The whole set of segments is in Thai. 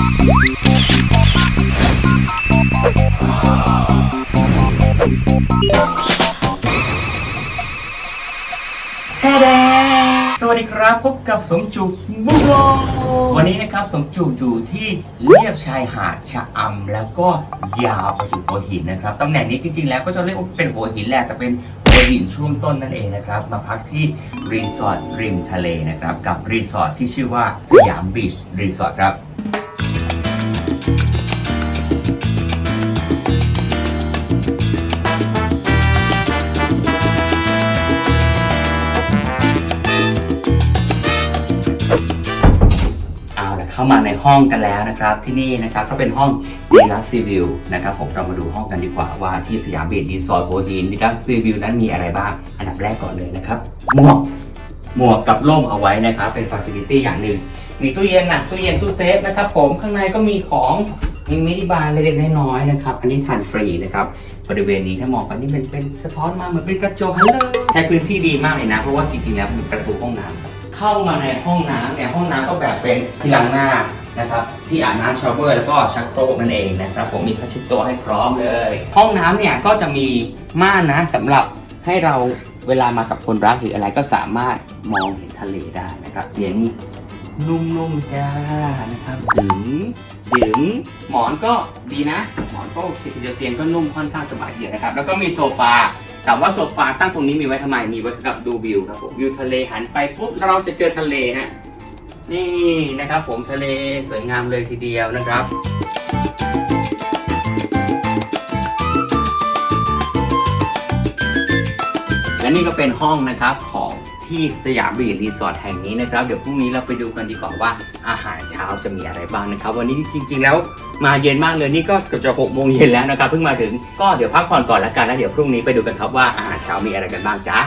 แท้แดสวัสดีครับพบกับสมจุบุโลวันนี้นะครับสมจุอยู่ที่เลียบชายหาดชะอำแล้วก็ยาวไปถึงหัวหินนะครับตำแหน่งนี้จริงๆ แล้วก็จะเรียกว่าเป็นหัวหินแหละแต่เป็นหัวหินช่วงต้นนั่นเองนะครับมาพักที่รีสอร์ทริมทะเลนะครับกับรีสอร์ทที่ชื่อว่าสยามบีชรีสอร์ทครับ เข้ามาในห้องกันแล้วนะครับ ที่นี่นะครับก็เป็นห้องดีลักซีวิวนะครับผมเรามาดูห้องกันดีกว่าว่าที่สยามบีดรีสอร์ทโพธินดีลักซีวิวนั้นมีอะไรบ้าง อันดับแรกก่อนเลยนะครับหมวกหมวกกับร่มเอาไว้นะครับ เป็นฟ a ซิลิตี้อย่างหนึ่งมีตู้เย็นนะตู้เย็นตู้เซฟนะครับผมข้างในก็มีของมีมินิบาร์เล็กๆน้อยๆนะครับ อันนี้ทานฟรีนะครับ บริเวณนี้ถ้ามองไปนี่เป็นเป็นสะท้อนมาเหมือนเป็นกระจกฮัลโหลใช้พื้นที่ดีมากเลยนะ เพราะว่าจริงๆแล้วมีประตูห้องน้ำ เข้ามาในห้องน้ำเนี่ยห้องน้ำก็แบบเป็นที่ล้างหน้านะครับที่อาบน้ำชาวเวอร์แล้วก็ชักโครกนั่นเองนะครับผมมีผ้าเช็ดตัวให้พร้อมเลย ห้องน้ำเนี่ยก็จะมีม่านนะสำหรับให้เราเวลามากับคนรักหรืออะไรก็สามารถมองเห็นทะเลได้นะครับเตียงนี่นุ่มๆจ้านะครับดึงดึงหมอนก็ดีนะ หมอนก็โอเคทีเตียงก็นุ่มค่อนข้างสบายเดียวนะครับ แล้วก็มีโซฟา ถามว่าโซฟาตั้งตรงนี้มีไว้ทำไม มีไว้สำหรับดูวิวครับผมวิวทะเลหันไปปุ๊บเราจะเจอทะเลฮะ นี่นะครับผมทะเลสวยงามเลยทีเดียวนะครับและนี่ก็เป็นห้องนะครับข ที่สยามบีรีสอร์ทแห่งนี้นะครับ เดี๋ยวพรุ่งนี้เราไปดูกันดีกว่าว่าอาหารเช้าจะมีอะไรบ้างนะครับ วันนี้จริง ๆ แล้วมาเย็นมากเลยนี่ก็เกือบจะหกโมงเย็นแล้วนะครับเพิ่งมาถึงก็เดี๋ยวพักผ่อนก่อนละกันแล้วเดี๋ยวพรุ่งนี้ไปดูกันครับว่าอาหารเช้ามีอะไรกันบ้างจ้า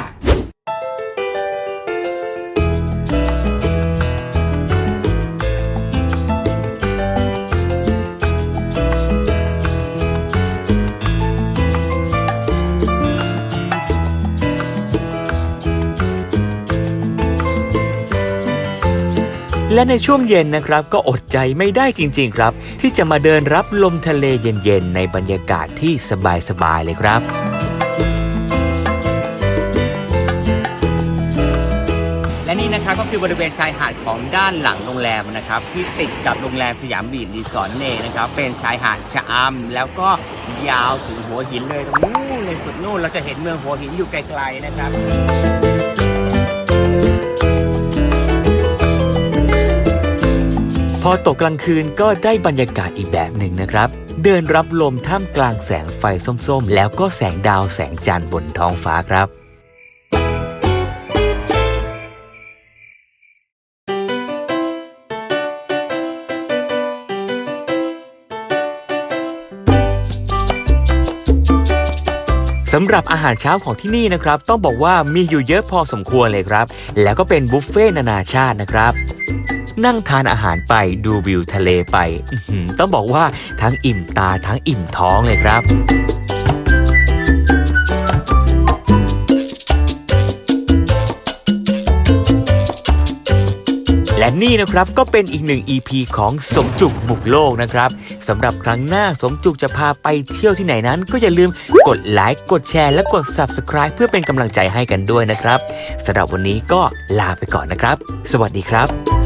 และในช่วงเย็นนะครับก็อดใจไม่ได้จริง ๆ ครับ ที่จะมาเดินรับลมทะเลเย็นๆในบรรยากาศที่สบาย ๆ เลยครับและนี่นะครับก็คือบริเวณชายหาดของด้านหลังโรงแรมนะครับ ที่ติดกับโรงแรมสยามบีดรีสอร์ทนั่นเองนะครับ เป็นชายหาดชะอำแล้วก็ยาวถึงหัวหินเลยตรงนู้นเลยสุดนู้นเราจะเห็นเมืองหัวหินอยู่ไกลๆนะครับ พอตกกลางคืนก็ได้บรรยากาศอีกแบบหนึ่งนะครับ เดินรับลมท่ามกลางแสงไฟส้มๆ แล้วก็แสงดาวแสงจันทร์บนท้องฟ้าครับสำหรับอาหารเช้าของที่นี่นะครับ ต้องบอกว่ามีอยู่เยอะพอสมควรเลยครับ แล้วก็เป็นบุฟเฟ่ต์นานาชาตินะครับ นั่งทานอาหารไปดูวิวทะเลไป ต้องบอกว่าทั้งอิ่มตาทั้งอิ่มท้องเลยครับและนี่นะครับก็เป็นอีกหนึ่ง EP ของสมจุกบุกโลกนะครับสำหรับครั้งหน้าสมจุกจะพาไปเที่ยวที่ไหนนั้น ก็อย่าลืมกดไลค์กดแชร์และกด Subscribe เพื่อเป็นกำลังใจให้กันด้วยนะครับสำหรับวันนี้ก็ลาไปก่อนนะครับ สวัสดีครับ